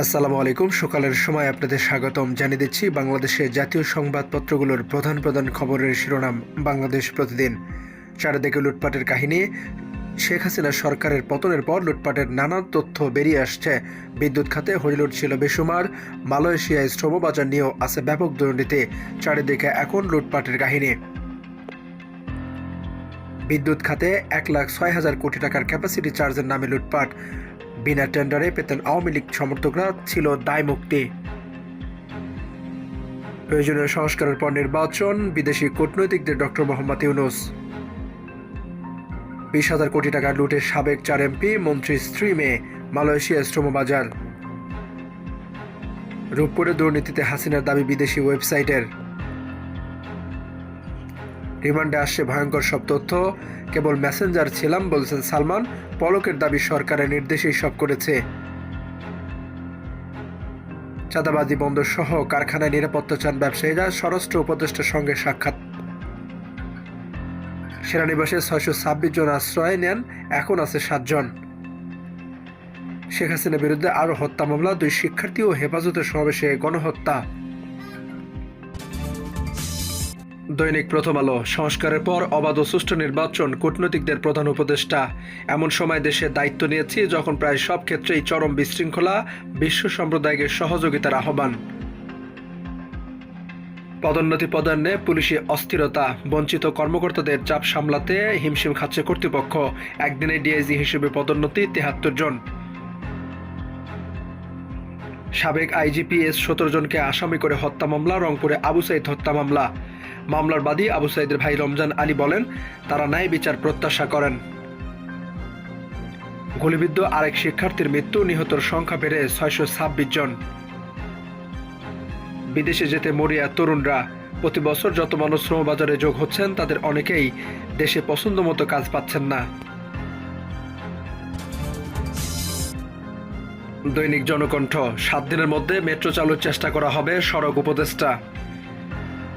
আসসালামু আলাইকুম। সকালের সময় আপনাদের স্বাগতম। জানিয়ে দিচ্ছি বাংলাদেশের জাতীয় সংবাদপত্রগুলোর প্রধান প্রধান খবরের শিরোনাম, বাংলাদেশ প্রতিদিন। চারিদিকে লুটপাটের কাহিনী। শেখ হাসিনা সরকারের পতনের পর লুটপাটের নানা তথ্য বেরিয়ে আসছে। বিদ্যুৎ খাতে হরিলুট ছিল বেসুমার। মালয়েশিয়ায় শ্রমবাজার নিয়েও আছে ব্যাপক দুর্নীতি। চারিদিকে এখন লুটপাটের কাহিনী। বিদ্যুৎ খাতে এক লাখ ছয় হাজার কোটি টাকার ক্যাপাসিটি চার্জের নামে লুটপাট। বিনা টেন্ডারে পেতেন আওয়ামী লীগ সমর্থকরা ছিল দায় মুক্তি প্রয়োজনীয় সংস্কারের পর নির্বাচন, বিদেশি কূটনৈতিকদের ডক্টর মোহাম্মদ ইউনুস। বিশ হাজার কোটি টাকা লুটের সাবেক চার এমপি মন্ত্রী স্ত্রী মেয়ে মালয়েশিয়া শ্রমবাজার। রূপপুরে দুর্নীতিতে হাসিনার দাবি বিদেশি ওয়েবসাইটের। রিমান্ডে আসছে ভয়ঙ্কর সব তথ্য। কেবল মেসেঞ্জার ছিলাম, বলছেন সালমান। পলকের দাবি সরকারের নির্দেশেই সব করেছে। চাঁদাবাজি বন্ধ সহ কারখানায় নিরাপত্তা চান ব্যবসায়ীরা, স্বরাষ্ট্র উপদেষ্টার সঙ্গে সাক্ষাৎ। সেনানিবাসে ছয়শো ছাব্বিশ জন আশ্রয় নেন, এখন আছে সাতজন শেখ হাসিনার বিরুদ্ধে আরও হত্যা মামলা, দুই শিক্ষার্থী ও হেফাজতের সমাবেশে গণহত্যা। দৈনিক প্রথম আলো। সংস্কারের পর অবাধ ও সুষ্ঠু নির্বাচন কূটনৈতিকদের প্রধান উপদেষ্টা। এমন সময় দেশের দায়িত্ব নিয়েছি, যখন প্রায় সব ক্ষেত্রেই চরম বিশৃঙ্খলা, বিশ্ব সম্প্রদায়কে সহযোগিতার আহ্বান। পদোন্নতি পদান্নে পুলিশি অস্থিরতা, বঞ্চিত কর্মকর্তাদের চাপ সামলাতে হিমশিম খাচ্ছে কর্তৃপক্ষ। একদিনে ডিআইজি হিসেবে পদোন্নতি তেহাত্তর জন। সাবেক আইজিপিএস সতেরো জনকে আসামি করে হত্যা মামলা, রংপুরে আবু সাইদ হত্যা মামলা। মামলার বাদী আবু সাইদের ভাই রমজান আলী বলেন, তারা ন্যায় বিচার প্রত্যাশা করেন। গুলিবিদ্ধ আরেক শিক্ষার্থীর মৃত্যু, নিহতর সংখ্যা বেড়ে ছয়শো ছাব্বিশ জন। বিদেশে যেতে মরিয়া তরুণরা। প্রতি বছর যত মানুষ শ্রমবাজারে যোগ হচ্ছেন, তাদের অনেকেই দেশে পছন্দ মতো কাজ পাচ্ছেন না। দৈনিক জনকণ্ঠ। সাত দিনের মধ্যে মেট্রো চালুর চেষ্টা করা হবে সড়ক উপদেষ্টা।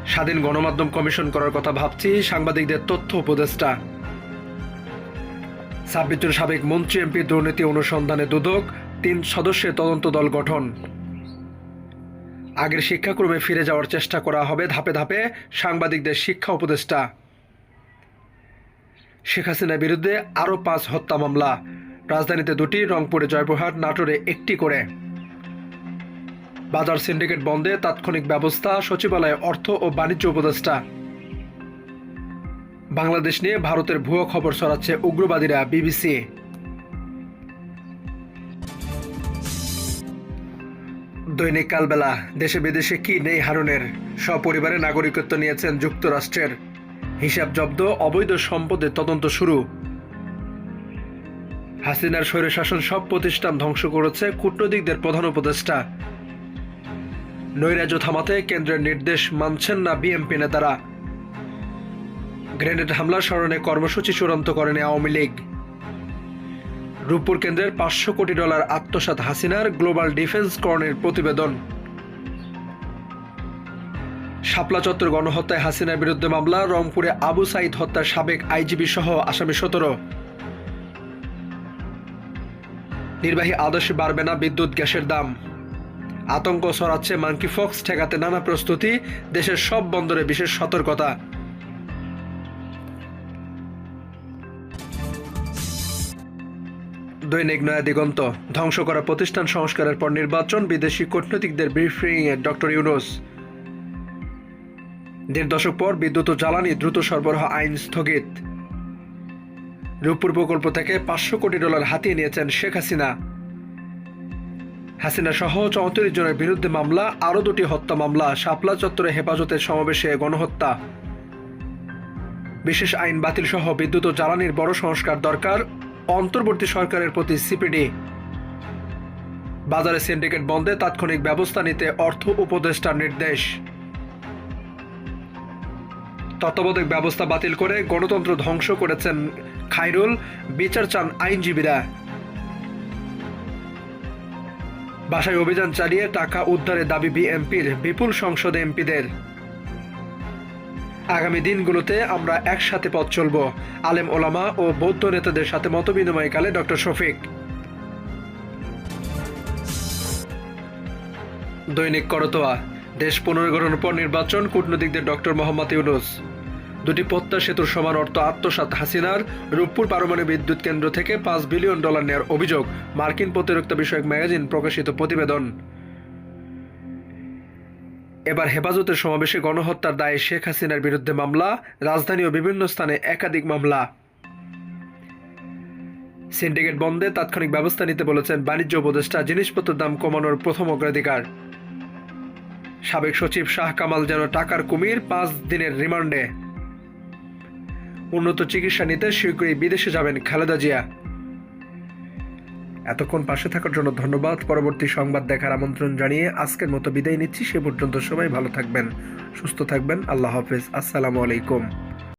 স্বাধীন গণমাধ্যম কমিশন করার কথা ভাবছি, সাংবাদিকদের তথ্য উপদেষ্টা। ছাব্বিশ সাবেক মন্ত্রী এমপি দুর্নীতি অনুসন্ধানে দুদক, তিন সদস্যের তদন্ত দল গঠন। আগের শিক্ষাক্রমে ফিরে যাওয়ার চেষ্টা করা হবে ধাপে ধাপে সাংবাদিকদের শিক্ষা উপদেষ্টা। শেখ হাসিনার বিরুদ্ধে আরও পাঁচ হত্যা মামলা। রাজধানীতে দুটি, রংপুরে জয়পুরহাট, নাটোরে একটি করে। বাজার সিন্ডিকেট বন্ধে তাৎক্ষণিক ব্যবস্থা, সচিবালয়ে অর্থ ও বাণিজ্য উপদেষ্টা। বাংলাদেশ নিয়ে ভারতের ভুয়ো খবর ছড়াচ্ছে উগ্রবাদীরা, বিবিসি। দৈনিক কালবেলা, দেশে বিদেশে কি নেই হারুনের? সপরিবারে নাগরিকত্ব নিয়েছেন যুক্তরাষ্ট্রের। হিসাব জব্দ, অবৈধ সম্পদের তদন্ত শুরু। হাসিনার স্বৈরশাসন সব প্রতিষ্ঠান ধ্বংস করেছে কূটনৈতিকদের প্রধান উপদেষ্টা। নৈরাজ্য থামাতে কেন্দ্রের নির্দেশ মানছেন না বিএমপি নেতারা। গ্রেনেড হামলার স্মরণে কর্মসূচি চূড়ান্ত করেনি আওয়ামী লীগ। রূপপুর কেন্দ্রের পাঁচশো কোটি ডলার আত্মসাৎ হাসিনার গ্লোবাল ডিফেন্স কর্ণের প্রতিবেদন। শাপলা চত্বর গণহত্যায় হাসিনার বিরুদ্ধে মামলা, রংপুরে আবু সাইদ হত্যার সাবেক আইজিবি সহ আসামি সতেরো। নির্বাহী আদর্শে বাড়বে না বিদ্যুৎ, গ্যাসের দাম। আতঙ্ক ছড়াচ্ছে মাঙ্কি ফক্স, ঠেকাতে নানা প্রস্তুতি, দেশের সব বন্দরে বিশেষ সতর্কতা। দৈনিক নয়া দিগন্ত, ধ্বংস করা প্রতিষ্ঠান সংস্কারের পর নির্বাচন, বিদেশি কূটনৈতিকদের ব্রিফিংয়ে ডক্টর ইউনুস। দেড় দশক পর বিদ্যুৎ ও জ্বালানি দ্রুত সরবরাহ আইন স্থগিত। রূপপুর প্রকল্প থেকে পাঁচশো কোটি ডলার হাতিয়ে নিয়েছেন শেখ হাসিনা। হাসিনা সহ চৌত্রিশ জনের বিরুদ্ধে মামলা, আরও দুটি হত্যা মামলা, শাপলা চত্বরে হেফাজতের সমাবেশে গণহত্যা। বিশেষ আইন বাতিল সহ বিদ্যুৎ ও জ্বালানির বড় সংস্কার দরকার, অন্তর্বর্তী সরকারের প্রতি সিপিডি। বাজারে সিন্ডিকেট বন্ধে তাৎক্ষণিক ব্যবস্থা নিতে অর্থ উপদেষ্টার নির্দেশ। তত্ত্বাবধায়ক ব্যবস্থা বাতিল করে গণতন্ত্র ধ্বংস করেছেন খাইরুল বিচার চান আইনজীবীরা। বাসায় অভিযান চালিয়ে টাকা উদ্ধারের দাবি বিএমপির বিপুল সংসদে এমপিদের। আগামী দিনগুলোতে আমরা একসাথে পথ চলব, আলেম ওলামা ও বৌদ্ধ নেতাদের সাথে মত মতবিনিময়কালে ডক্টর শফিক। দৈনিক করতোয়া, দেশ পুনর্গঠনের পর নির্বাচন, কূটনীতিকদের ডক্টর মোহাম্মদ ইউনুস। দুটি পদ্মা সেতুর সমান অর্থ আত্মসাত হাসিনার। রূপপুর পারমাণবিক বিদ্যুৎ কেন্দ্র থেকে পাঁচ বিলিয়ন ডলার নেওয়ার অভিযোগ, মার্কিন প্রতিরক্ষা বিষয়ক ম্যাগাজিন প্রকাশিত প্রতিবেদন। এবার হেফাজতের সমাবেশে গণহত্যার দায়ে শেখ হাসিনার বিরুদ্ধে মামলা, রাজধানী ও বিভিন্ন স্থানে একাধিক মামলা। সিন্ডিকেট বন্ধে তাৎক্ষণিক ব্যবস্থা নিতে বলেছেন বাণিজ্য উপদেষ্টা জিনিসপত্রের দাম কমানোর প্রথম অগ্রাধিকার। সাবেক সচিব শাহ কামাল যেন টাকার কুমির পাঁচ দিনের রিমান্ডে। উন্নত চিকিৎসা নিতে শীঘ্রই বিদেশে যাবেন খালেদা জিয়া। এতক্ষণ পাশে থাকার জন্য ধন্যবাদ। পরবর্তী সংবাদ দেখার আমন্ত্রণ জানিয়ে আজকের মতো বিদায় নিচ্ছি। সে পর্যন্ত সবাই ভালো থাকবেন, সুস্থ থাকবেন। আল্লাহ হাফেজ। আসসালামু আলাইকুম।